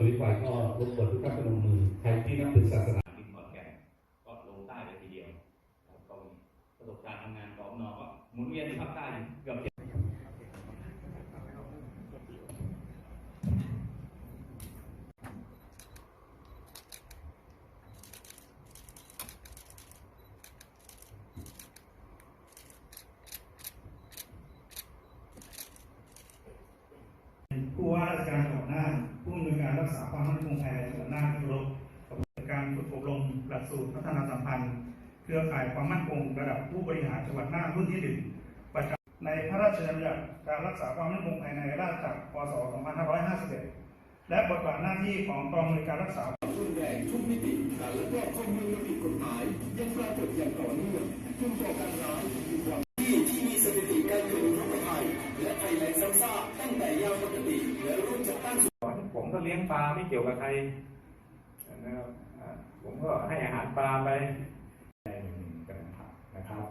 หรือฝ่ายก็รบกวนทุกท่านพนมมือใครที่นับถือศาสนาที่ขอนแก่นก็ลงใต้เลยทีเดียวก็มีประสบการณ์ทำงานของนอก็หมุนเวียนในภาคใต้เกือบ ผู้ว่าราชการจังหวัดน่านผู้อำนวยการรักษาความมั่นคงภายในจังหวัดน่านที่เคารพกับการฝึกอบรมหลัก สูตรพัฒนาสัมพันธ์ เครือข่ายความมั่นคงระดับผู้บริหารจังหวัดน่านรุ่นที่หนึ่งประจำในพระราชบัญญัติการรักษาความมั่นคงภายในราชจักรพศ 2551 และบทบาทหน้าที่ของกองบริการรักษาส่วนใหญ่ทุกมิติการลักลอบข้าเมืองโดยผิดกฎหมายยังปรากฏอย่างต่อเนื่องจนก่อการร้ายมีความที่ที่มีสถิติการเกิดอุทกภัยและภัยแล้งซ้ำซากตั้งแต่ยามปกติและร่วมจัดตั้งผมก็เลี้ยงปลาไม่เกี่ยวกับใครนะครับ ผมก็ให้อาหารปลาไปในหนึ่งกันนะครับ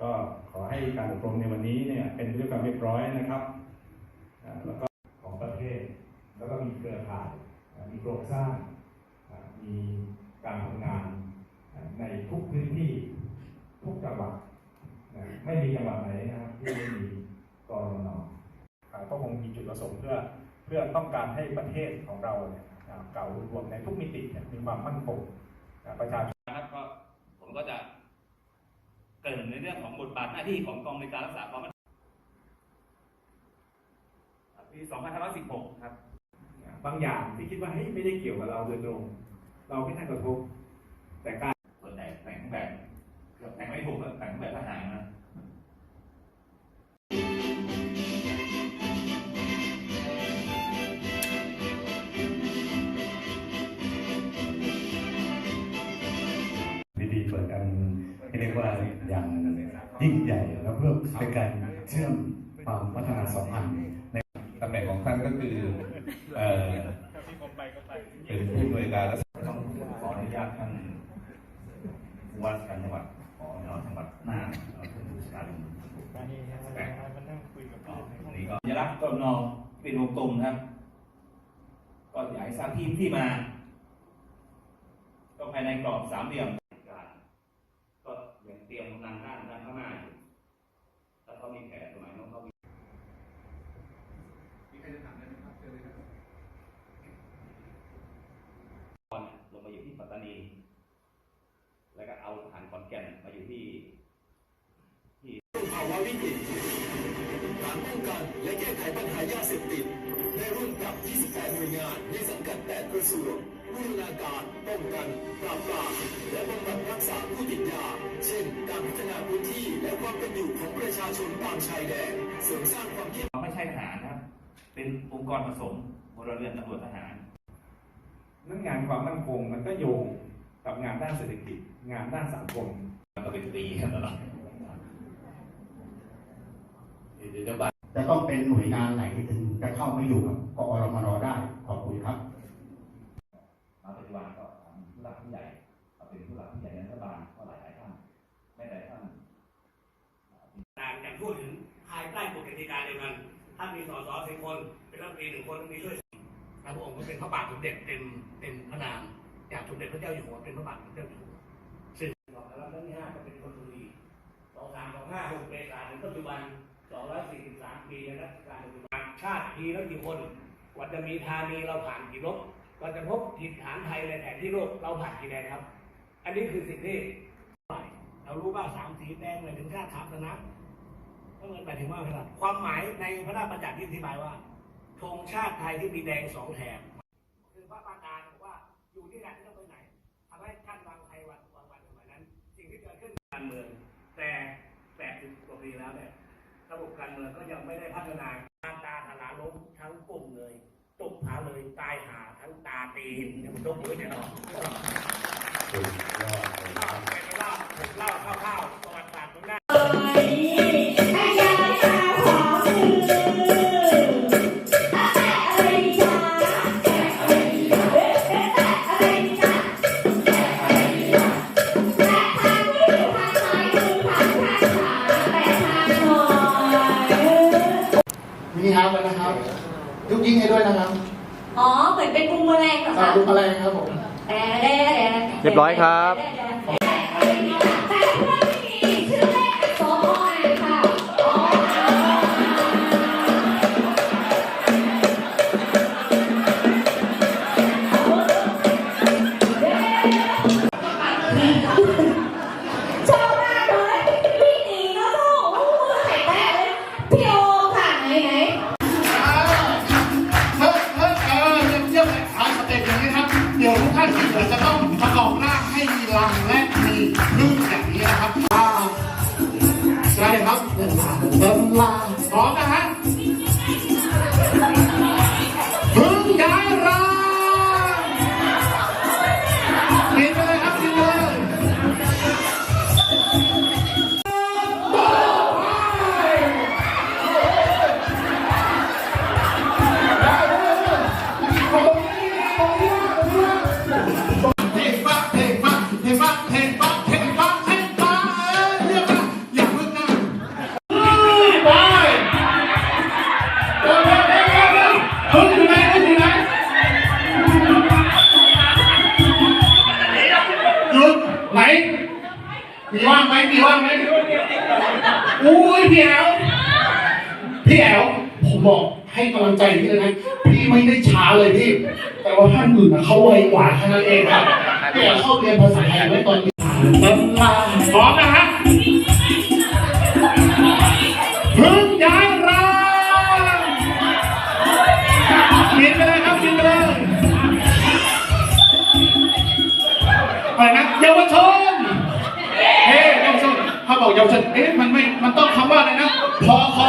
ก็ขอให้การอบรมในวันนี้เนี่ยเป็นด้วยความเรียบร้อยนะครับ แล้วก็ของประเทศ แล้วก็มีเครือข่าย มีโครงสร้าง มีการทำงานในทุกพื้นที่ทุกจังหวัดไม่มีจังหวัดไหนนะครับที่ไม่มีกรนอ่าก็คงมีจุดประสงค์เพื่อเพื่อต้องการให้ประเทศของเราเนี่ยเก่ารวมในทุกมิติมีความมั่นคง ประชาชนนะครับก็ผมก็จะเกรินในเรื่องของบทบาทหน้าที่ของกองบริการรักษาความมั่นคงปี2516 ครับ บางอย่างที่คิดว่าเฮ้ยไม่ได้เกี่ยวกับเราโดยตรง เราไม่ได้กระทบแต่การส่วนใหญ่แต่งแบบเกือบแต่งไม่ถูกอะแต่งแบบทหารนะ ยิ่งใหญ่แล้วเพื่อเป็นการเชื่อมความพัฒนาสัมพันธ์ในตำแหน่งของท่านก็คือเป็นผู้อำนวยการรักษาต้องขออนุญาตท่านผู้ว่าราชการจังหวัดขอจังหวัดน่านเอาท่านผู้ว่าราชารแต่ตรงนี้ก็สัญลักษณ์ต้นนอเป็นวงกลมครับ ก็อยากให้ทราบที่ที่มา ก็ภายในกรอบสามเหลี่ยมก็ยังเตรียมกำลังด้านด้านข้างหน้าอยู่ถ้า เขามีแผนตรงไหนต้องเขามีลงมาอยู่ที่ปัตตานี แล้วก็เอาทหารขอนแก่นมาอยู่ที่ ภาวะวิกฤตการป้องกันและแก้ไขปัญหายาเสพติดได้ร่วมกับ 28 หน่วยงานในสังกัด8กระทรวงบูรณาการป้องกันปราบปรามและบำบัดรักษาผู้ติดยา เช่น การพัฒนาพื้นที่และความเป็นอยู่ของประชาชนตามชายแดนเสริมสร้างความเข้มเราไม่ใช่ทหารนะครับ เป็นองค์กรผสมพลเรือนตำรวจทหารนั่นงานความมั่นคงมันก็โยงกับงานด้านเศรษฐกิจ งานด้านสังคมมันก็เป็นปีกันตลอดเดี๋ยวจะบัตรจะต้องเป็นหน่วยงานไหนถึงจะเข้ามาอยู่กับกอรมนได้ขอบ ครับมาปัจจุบันก็ทำผู้หลักผู้ใหญ่เป็นผู้หลักผู้ใหญ่ในรัฐบาลก็หลายหลายท่านไม่แต่ท่านต่างจากพูดถึงภายใต้กฎกติกาเดียวกันถ้ามีสสสิบคน เป็นรัฐมนตรีหนึ่งคนมีช่วยพระองค์ก็เป็นพระบาทสมเด็จเต็มเต็มพระนามจากสมเด็จพระเจ้าอยู่หัวเป็นพระบาทสมเด็จอยู่หัวซึ่งสองแล้วครั้งที่ห้าก็เป็นคนบุรีสองสามสองห้าหกเมษาถึงปัจจุบันสองร้อยสี่สิบสามปีในรัชกาลปัจจุบันชาติทีแล้วกี่คน ว่าจะมีธานีเราผ่านกี่รบกว่าจะพบถิ่นฐานไทยในแผนที่โลกเราผ่านกี่แดนครับ อันนี้คือสิ่งที่เรารู้ว่าสามสีแดงหมายถึงชาติศาสนาก็เหมือนหมายถึงว่าขนาดความหมายในพระราชบัญญัติที่อธิบายว่าธงชาติไทยที่มีแดงสองแถบคือพระปรากาบอกว่าอยู่ที่ไหนไม่ต้องไปไหนทำให้ท่านวางไทยวันวางวันสมัยนั้น สิ่งที่เกิดขึ้นการเมืองแต่แปดสิบกว่าปีแล้วเนี่ยระบบการเมืองก็ยังไม่ได้พัฒนาถลาล้มทั้งกลุ่มเลยตกผาเลยตายหาทั้ง ตาตีนเนี่ยมันตกมือแน่นอนสุดยอดเลยนะครับ เล่าเล่าคร่าวๆประวัติศาสตร์ตรงหน้า มินิฮาร์ดแล้วนะครับยุกยิงให้ด้วยนะครับ อ๋อ เหมือนเป็นกรุงแมลงเหรอสาคะธุอะไรครับผมเรียบร้อยครับ แต่ พี่เลยนะพี่ไม่ได้ช้าเลยพี่ แต่ว่าท่านอื่นน่ะเขาไวกว่าแค่นั้นเองครับพี่เข้าเรียนภาษาไทยไว้ตอนนี้ตำลาพร้อมนะฮะพึ่งย้ายร่างกินไปเลยครับกินไปเลยอะไรนะเยาวชนเฮ้ยเยาวชนเขาบอกเยาวชนเอ๊ะมันไม่มันต้องคำว่าอะไรนะพอคอ